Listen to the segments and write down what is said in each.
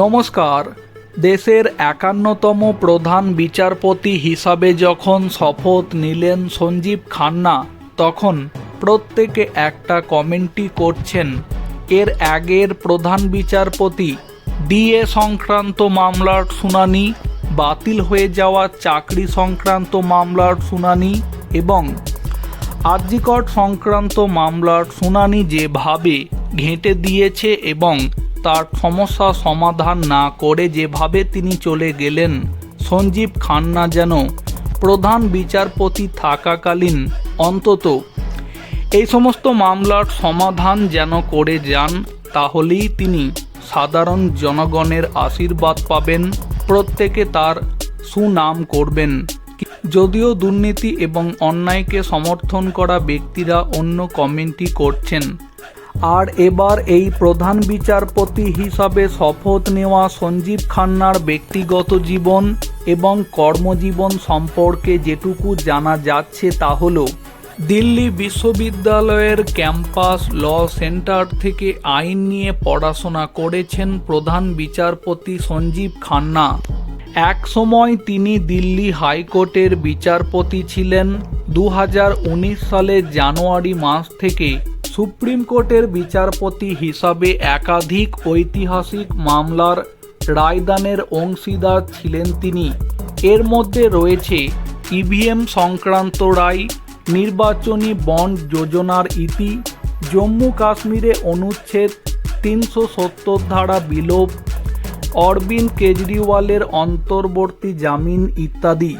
নমস্কার। দেশের একান্নতম প্রধান বিচারপতি হিসাবে যখন শপথ নিলেন সঞ্জীব খান্না, তখন প্রত্যেকে একটা কমেন্টই করছেন, এর আগের প্রধান বিচারপতি ডিএ সংক্রান্ত মামলার শুনানি, বাতিল হয়ে যাওয়া চাকরি সংক্রান্ত মামলার শুনানি এবং আরজিকট সংক্রান্ত মামলার শুনানি যেভাবে ঘেঁটে দিয়েছে এবং তার সমস্যা সমাধান না করে যেভাবে তিনি চলে গেলেন, সঞ্জীব খান্না যেন প্রধান বিচারপতি থাকাকালীন অন্তত এই সমস্ত মামলার সমাধান যেন করে যান, তাহলেই তিনি সাধারণ জনগণের আশীর্বাদ পাবেন, প্রত্যেকে তার সুনাম করবেন। যদিও দুর্নীতি এবং অন্যায়কে সমর্থন করা ব্যক্তিরা অন্য কমেন্টই করছেন। আর এবার এই প্রধান বিচারপতি হিসাবে শপথ নেওয়া সঞ্জীব খান্নার ব্যক্তিগত জীবন এবং কর্মজীবন সম্পর্কে যেটুকু জানা যাচ্ছে তা হল, দিল্লি বিশ্ববিদ্যালয়ের ক্যাম্পাস ল সেন্টার থেকে আইন নিয়ে পড়াশোনা করেছেন প্রধান বিচারপতি সঞ্জীব খান্না। এক সময় তিনি দিল্লি হাইকোর্টের বিচারপতি ছিলেন। দু সালের জানুয়ারি মাস থেকে সুপ্রিম কোর্টের বিচারপতি হিসাবে একাধিক ঐতিহাসিক মামলার রায়দানের অংশীদার ছিলেন তিনি। এর মধ্যে রয়েছে ইভিএম সংক্রান্ত রায়, নির্বাচনী বন্ড যোজনার ইতি, জম্মু কাশ্মীরে অনুচ্ছেদ তিনশো সত্তর ধারা বিলোপ, অরবিন্দ কেজরিওয়ালের অন্তর্বর্তী জামিন ইত্যাদি।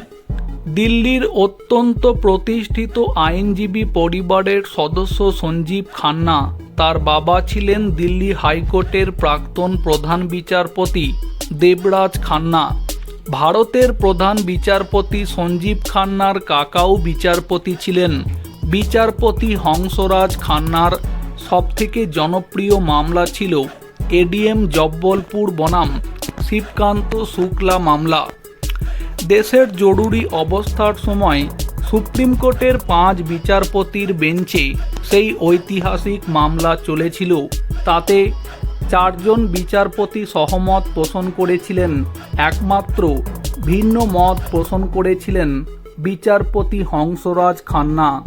দিল্লির অত্যন্ত প্রতিষ্ঠিত আইনজীবী পরিবারের সদস্য সঞ্জীব খান্না। তার বাবা ছিলেন দিল্লি হাইকোর্টের প্রাক্তন প্রধান বিচারপতি দেবরাজ খান্না। ভারতের প্রধান বিচারপতি সঞ্জীব খান্নার কাকাও বিচারপতি ছিলেন। বিচারপতি হংসরাজ খান্নার সবথেকে জনপ্রিয় মামলা ছিল এডিএম জব্বলপুর বনাম, শিবকান্ত শুক্লা মামলা। দেশের জরুরি অবস্থার সময় সুপ্রিম কোর্টের পাঁচ বিচারপতির বেঞ্চে সেই ঐতিহাসিক মামলা চলেছিল। তাতে চারজন বিচারপতি সহমত পোষণ করেছিলেন, একমাত্র ভিন্ন মত পোষণ করেছিলেন বিচারপতি হংসরাজ খান্না।